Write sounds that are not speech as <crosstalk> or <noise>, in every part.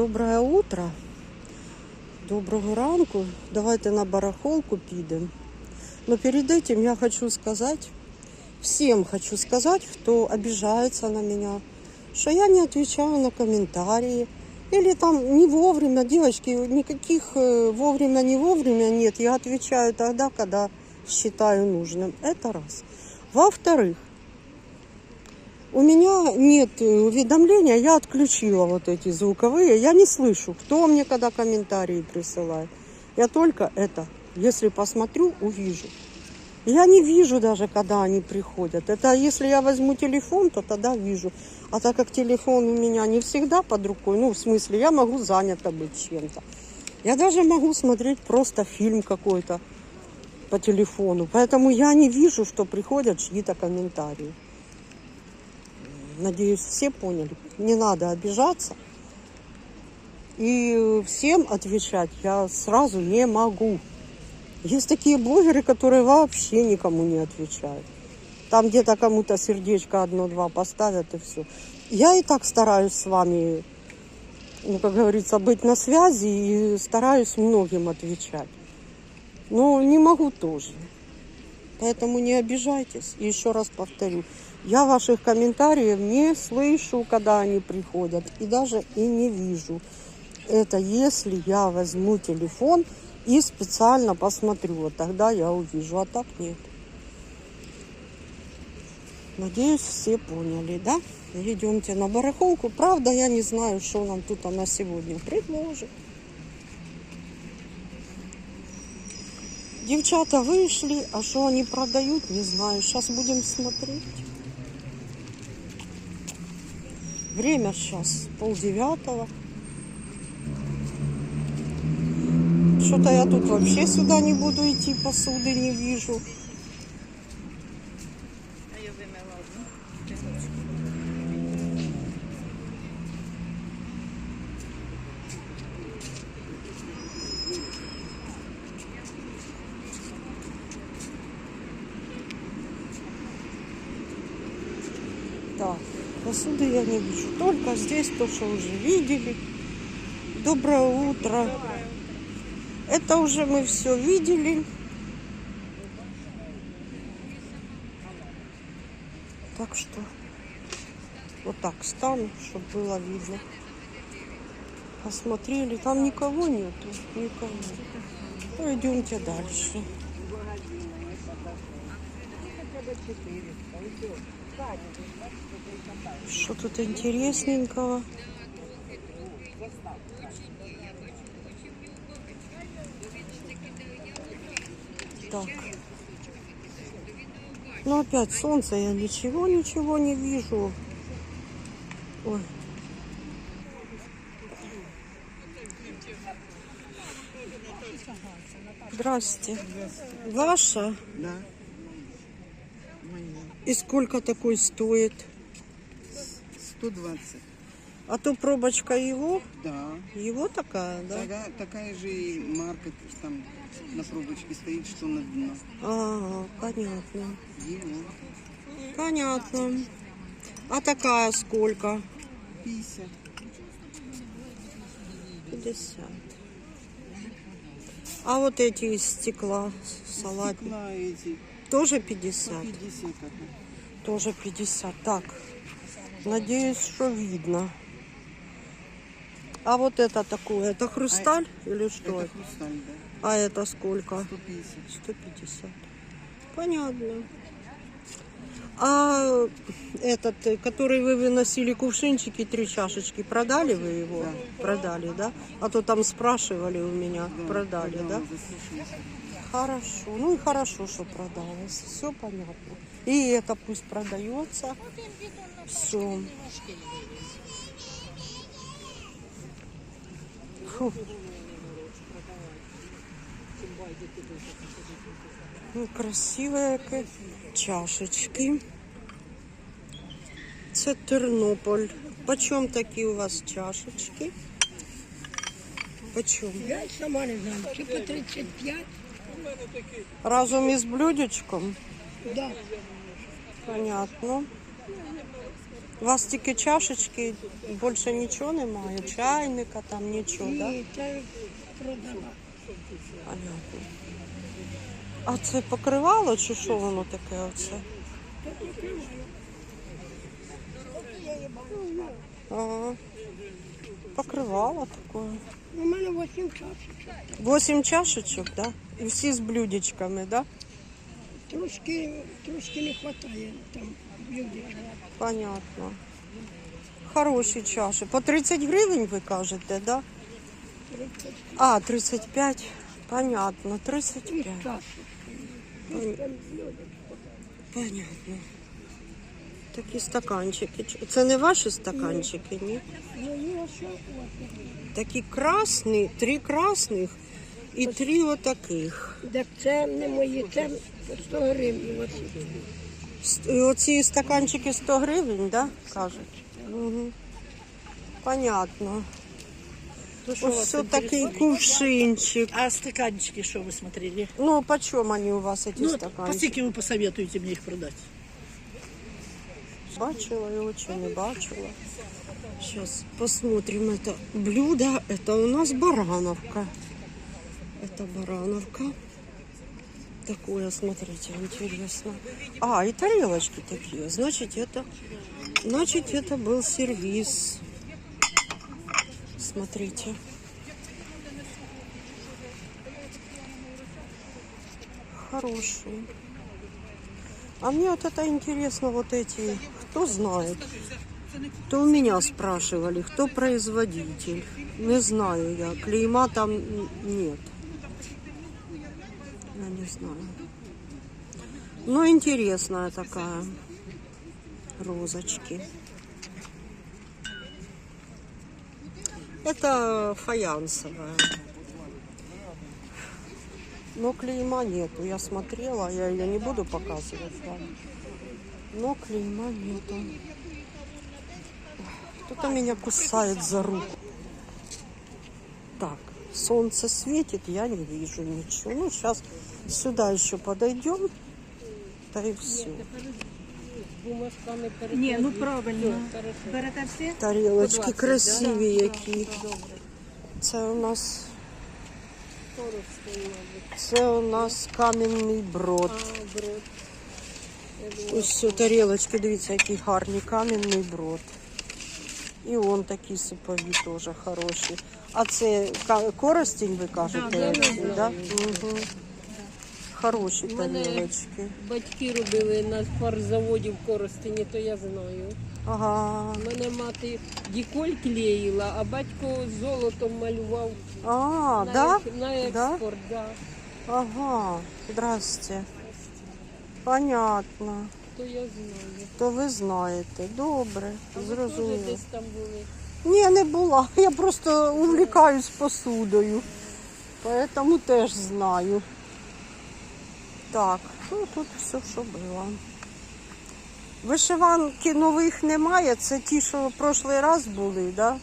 Доброе утро. Доброго ранку. Давайте на барахолку підемо. Но перед этим я хочу сказать, всем хочу сказать, кто обижается на меня, что я не отвечаю на комментарии. Или там не вовремя, девочки, никаких э, вовремя, не вовремя нет. Я отвечаю тогда, когда считаю нужным. Это раз. Во-вторых, у меня нет э, уведомления, я отключила вот эти звуковые. Я не слышу, кто мне когда комментарии присылает. Я только это, если посмотрю, увижу. Я не вижу даже, когда они приходят. Это если я возьму телефон, то тогда вижу. А так как телефон у меня не всегда под рукой, ну, в смысле, я могу занята быть чем-то. Я даже могу смотреть просто фильм какой-то по телефону. Поэтому я не вижу, что приходят чьи-то комментарии. Надеюсь, все поняли. Не надо обижаться. И всем отвечать я сразу не могу. Есть такие блогеры, которые вообще никому не отвечают. Там где-то кому-то сердечко одно-два поставят и все. Я и так стараюсь с вами, ну, как говорится, быть на связи и стараюсь многим отвечать. Но не могу тоже. Поэтому не обижайтесь. И еще раз повторю, я ваших комментариев не слышу, когда они приходят, и даже и не вижу. Это если я возьму телефон и специально посмотрю, вот тогда я увижу, а так нет. Надеюсь, все поняли, да? Идемте на барахолку. Правда, я не знаю, что нам тут она сегодня предложит. Девчата вышли, а что они продают, не знаю. Сейчас будем смотреть. Время сейчас полдевятого. Что-то я тут вообще сюда не буду идти, посуды не вижу. Так, посуды я не вижу. Только здесь то, что уже видели. Доброе утро. Это уже мы все видели. Так что вот так стану, чтобы было видно. Посмотрели, там никого нету, никого. Пойдемте дальше. Что тут интересненького? Так. Ну опять солнце, я ничего, ничего не вижу. Ой. Здрасте. Ваша? Да. И сколько такой стоит? 120. А то пробочка его? Да. Его такая, да? Такая, такая же и марка там на пробочке стоит, что на дно. А, понятно. Его. Понятно. А такая сколько? 50. 50. А вот эти из стекла салатник Стекла эти. тоже 50? 50 это. Тоже 50. Так, надеюсь, что видно. А вот это такое, это хрусталь или что? Это хрусталь, да. А это сколько? 150. 150. Понятно. А этот, который вы выносили кувшинчики, три чашечки, продали вы его? Да. Продали, да? А то там спрашивали у меня, Да, продали, да? Продала за 160. Хорошо. Ну и хорошо, что продалось. Все понятно. И это пусть продается. Все. Фу. Ну, красивые чашечки. Це Тернополь. Почем такі у вас чашечки? Почем? Я сама не знаю, чи по 35, Разом із блюдечком? да. Понятно. У вас тільки чашечки, більше нічого немає, чайника там нічого, так? Да? І це продала. Понятно. А це покривало чи що воно таке оце? Ага. Покривало таке. У мене 8 чашечок. Восемь чашечок, да? І всі з блюдечками, да? Трошки, трошки не вистачає там людей. Понятно. Хороші чаші. По 30 гривень ви кажете, так? да? А, 35. Понятно, 35. Чашечки. Понятно. Такі стаканчики. Ч- Це не ваші стаканчики, ні? Ну, є що от. Такі красні, три красних і три отаких. Так це не мої, це 100 гривень. Оці. С- і Оці стаканчики 100 гривень, да? Кажуть. Угу. Понятно. Ось все такий кувшинчик. А стаканчики, что вы смотрели? Ну, почем они у вас, эти Ну, стаканчики? по скільки вы посоветуете мне их продать? Бачила я очень не бачила. Сейчас посмотрим это блюдо. Это у нас барановка. Это барановка. Такое, смотрите, интересно. А, и тарелочки такие. Значит, это, значит, это был сервис. Смотрите. Хороший. А мне вот это интересно, вот эти, кто знает. То у меня спрашивали, кто производитель. Не знаю я, клейма там нет. Я не знаю. Но интересная такая. Розочки. Это фаянсовая. Но клейма нету. Я смотрела, я ее не буду показывать вам. Но клейма нету. Кто-то меня кусает за руку. Так, солнце светит, я не вижу ничего. Ну, сейчас сюда еще подойдем. Да и все. Ні, ну правильно. Берете все? Тарілочки красиві які. Це у нас. Це у нас кам'яний брод. Ось тарілочки, дивіться, які гарні, кам'яний брод. І он такі супові теж хороші. А це коростень, ви кажете? Да, да? Угу. Хороші мене- тарілочки. Батьки робили на фарзаводі в Коростені, то я знаю. Ага. У мене мати діколь клеїла, а батько золотом малював А, на, да? на експорт. Да. Ага, здрасте. Понятно. То я знаю. То ви знаєте. Добре, А ви теж десь там були. Ні, не була. <laughs> Я просто увлікаюсь посудою. Поэтому теж знаю. Так, ну тут все, що було. Вишиванки нових немає, це ті, що в прошлий раз були, так? да?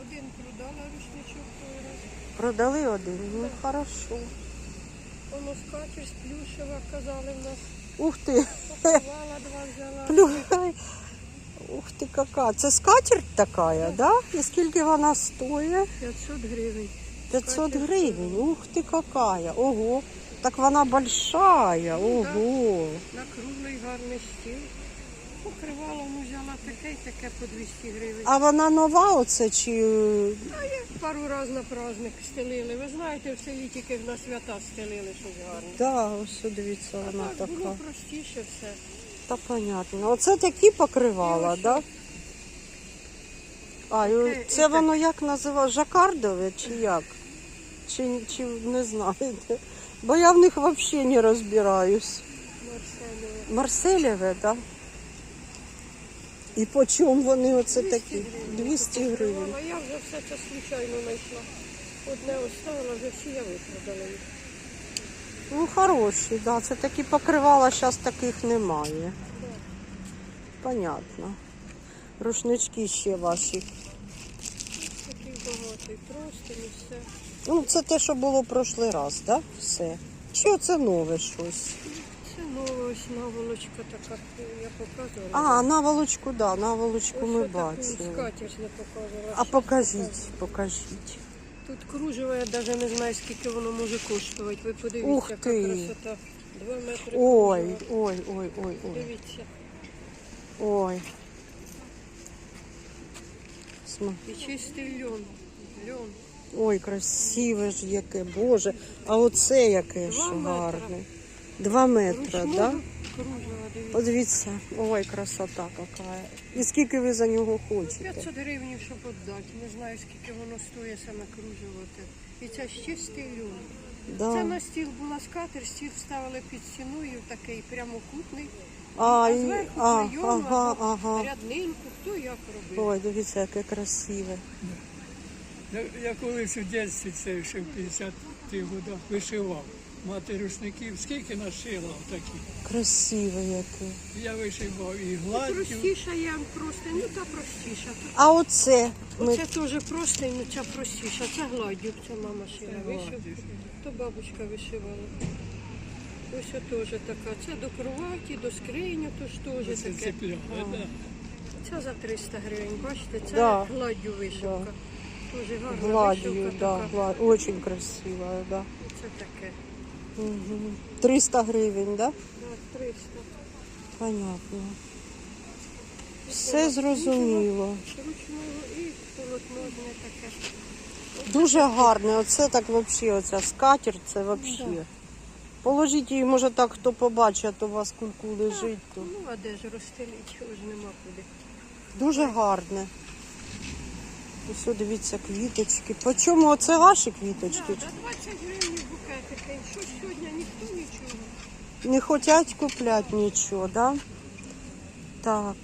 Один продала рушничок той раз. Продали один. Ну, хорошо. Воно скатерть плюшева, казали в нас. Ух ти. Покривала два взяла. Плю- Ух ти, яка. Це скатерть така, да? І скільки вона стоїть? 500 гривень. 500 гривень. Ух ти, какая. Ого. Так вона большая. Ого. На круглий гарний стіл. Покривала, ну взяла таке і таке по 200 гривень. А вона нова оце чи. Пару разів на праздник стелили. Ви знаєте, в селі тільки на свята стелили щось гарне. Да, ось дивіться, вона Так, було простіше все. Та понятно. Оце такі покривала, да? А, і це і воно як називає? Жакардове чи як? Чи, чи не знаєте? Бо я в них взагалі не розбираюсь. Марселі. Марселєве, так? Да? І по чому вони оце такі? 200 гривень. А я вже все це случайно знайшла. Одне оставила, вже всі я випродала їх. Ну, хороші, да. Це такі покривала, зараз таких немає. Понятно. Рушнички ще ваші. Такий багатий, просто і все. Ну, це те, що було в прошлий раз, так? Да? Все. Чи це нове щось? Ну, ось наволочка така, я показувала. А, наволочку, да, наволочку ми Ось таку бачили. скатерть не показувала. А покажіть, покажіть. Тут кружево, я навіть не знаю, скільки воно може коштувати. Ви подивіться, Ух яка ти. красота. Два метри Ой, кружева. ой, ой, ой, ой, Дивіться. ой. Сма- І чистий льон. Льон. Ой, красиве ж яке, Боже. А оце яке ж Два метра. гарне. Два метра, Ручного так? Да? Подивіться, ой, красота какая. І скільки ви за нього хочете? 500 гривень, щоб віддати. Не знаю, скільки воно стоїть саме кружево. те. І це ж чистий льон. Це на стіл була скатер, стіл ставили під стіною, такий прямокутний. А, А зверху а, клейону ага, ага. ряднинку, хто як робив. Ой, дивіться, яке красиве. Я, я колись у дитинстві це ще в 50-х годах вишивав. Мати рушників, скільки нашила такі. Красиве яке. Я вишивав і гладків. Простіша я просто, ну та простіша. А оце ми Оце теж просто, ну ця простіша. Це гладдю, це мама шила вишив. То бабушка вишивала. Ось теж така. Це до кроваті, до скрині, то ж теж Це таке. цепляли, да. Це за 300 гривень, бачите, це Да. гладдю вишивка. Дуже гарна гладью, вишивка да, така. гла- очень красиво, да. Це таке. Угу. 300 гривень, да? Да, 300. Понятно. Все зрозуміло. Дуже гарне. Оце так взагалі, оця скатерть, це взагалі. Положіть її, може так хто побачить, а то у вас кульку лежить. То. Ну, а де ж розстеліть, його ж нема куди. Дуже гарне. Ось дивіться, квіточки. По чому оце ваші квіточки? Да, 20 гривень букетики. Що ж сьогодні ніхто нічого. Не хочуть купляти нічого, да? Так.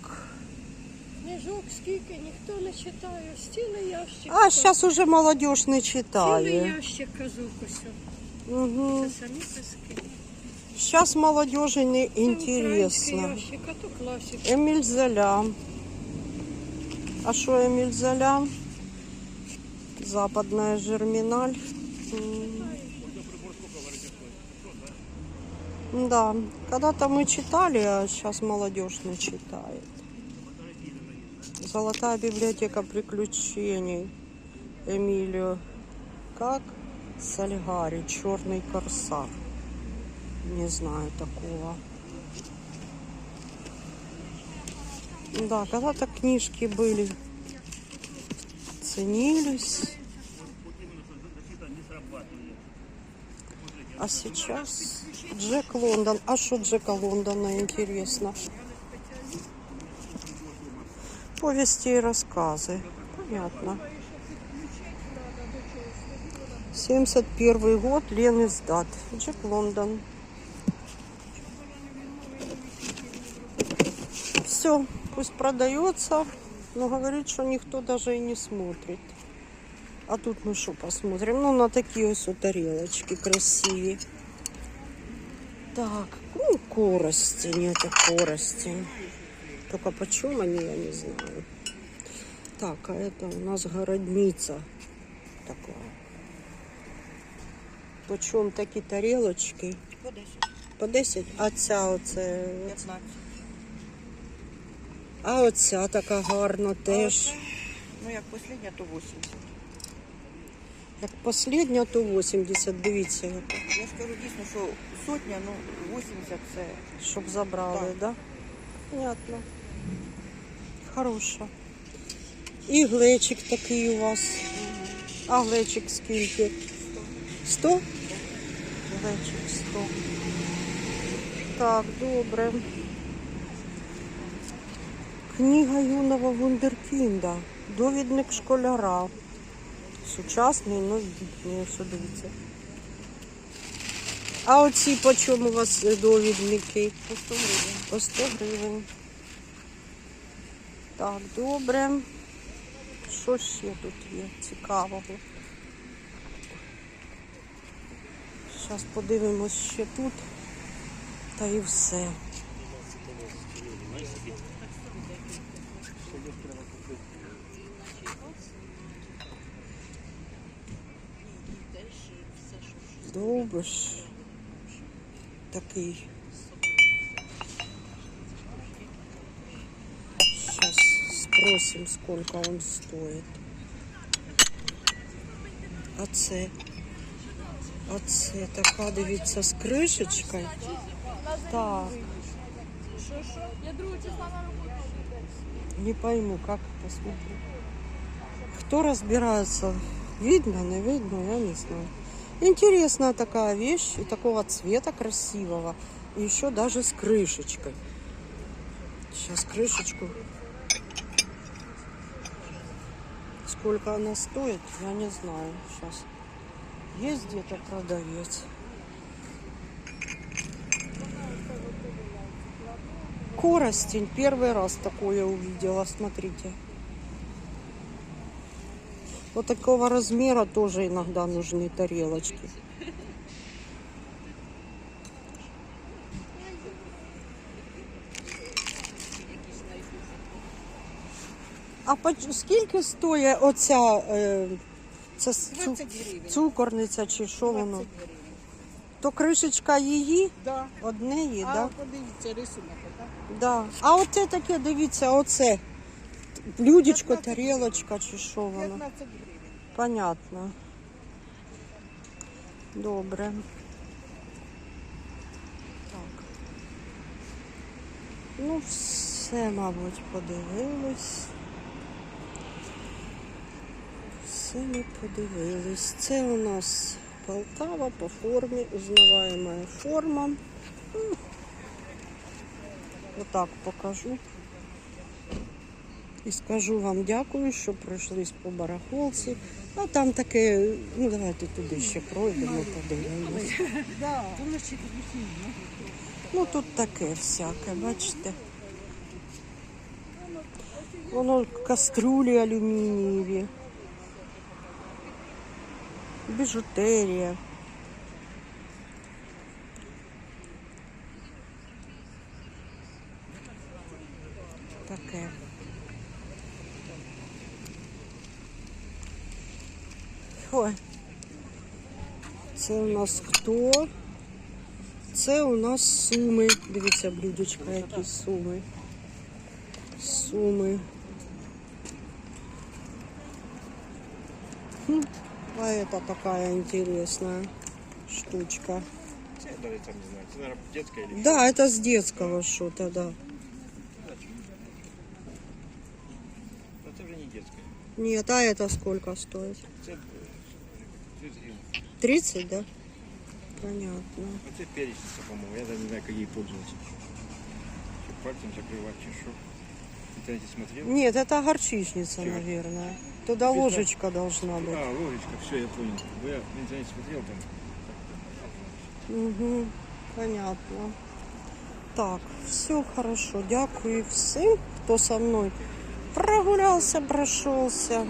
Книжок скільки, ніхто не читає. Цілий ящик. А зараз уже молодь не Цілий читає. ящик казок ось. Угу. Це самі казки. Зараз молодежи не Це український інтересно. ящик, а то класика. Еміль Золя. А що Еміль Золя? Западная жерминаль. Да, когда-то мы читали, а сейчас молодежь не читает. Золотая библиотека приключений. Эмилио. Как? Сальгари. Черный корсар. Не знаю такого. Да, когда-то книжки были, ценились. А сейчас Джек Лондон. А что Джека Лондона интересно? Повести и рассказы. Понятно. 71 год, Лен издат. Джек Лондон. Все, пусть продается, но говорит, что никто даже и не смотрит. А тут мы что посмотрим? Ну, на такие вот тарелочки красивые. Так, ну, коростень, это коростень. Только почем они, я не знаю. Так, а это у нас городница такая. Почем такі тарелочки? По 10, По 10? А ця оце 15. А оця така гарна теж. Ну, як последня, то 80. Як последня, то 80, дивіться, яка. Я скажу дійсно, що сотня, ну 80 це щоб забрали, Так. да? Понятно. Хороша. І глечик такий у вас. А глечик скільки? 100? Глечик 100. Так, добре. Книга юного вундеркінда. Довідник школяра. Сучасний, новітній. Ось дивіться. А оці по чому у вас е, довідники? по 100 гривень. По 100 гривень. Так, добре. Що ще тут є цікавого? Зараз подивимось ще тут. Та і все. довбиш такой. Сейчас спросим, сколько он стоит. А це? А це така, дивіться. Так. Не пойму, как посмотрю. Кто разбирается? Видно, не видно, я не знаю. Интересная такая вещь и такого цвета красивого. И еще даже с крышечкой. Сейчас крышечку. Сколько она стоит, я не знаю. Сейчас. Есть где-то продавец. Коростень. Первый раз такое увидела, смотрите. Вот такого размера тоже иногда нужны тарелочки. А поч- скільки стоїть оця е, це цу- цукорниця чи що воно? То кришечка її? Да. Однеї, А так? подивіться, рисунок, так? Да. А оце таке, дивіться, оце. Блюдечко, тарілочка чи що воно? 15 гривень. Понятно. Добре. Так. Ну, все, мабуть, подивились. Все ми подивились. Це у нас Полтава по формі, узнаваема форма. Отак покажу. І скажу вам дякую, що пройшлись по барахолці. А там таке, ну давайте туди ще пройдемо, подивимось. Ну тут таке всяке, бачите. Воно каструлі алюмінієві. Біжутерія. Таке. Ой. Це у нас хто? Це у нас суми. Дивіться, блюдечка, які суми. Суми. Хм. А это такая интересная штучка. Це я навіть там не знаю. Це, наверное, детська или Да, это с детского что-то, да. Ну, це вже не детська. Нет, а это сколько стоит? 30, да? Понятно. А це перечниця, по-моєму. Я даже не знаю, как ей пользоваться. Что, пальцем закрывать. В интернете смотрел. Нет, это горчичница, Чё? наверное. Туда Без ложечка должна быть. А, ложечка, все, я понял. Я в интернете смотрел там. Угу, понятно. Так, все хорошо. Дякую всім, хто со мною прогулявся, пройшовся.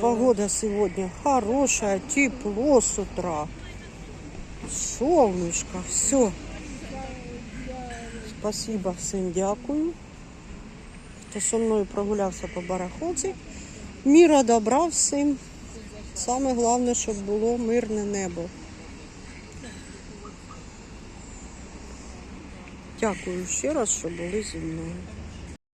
Погода сегодня хорошая, тепло с утра. Солнышко, все. Спасибо всім дякую. Хто зі мною прогулявся по барахолці. Міра добра всім. Саме головне, щоб було мирне небо. Дякую ще раз, що були зі мною.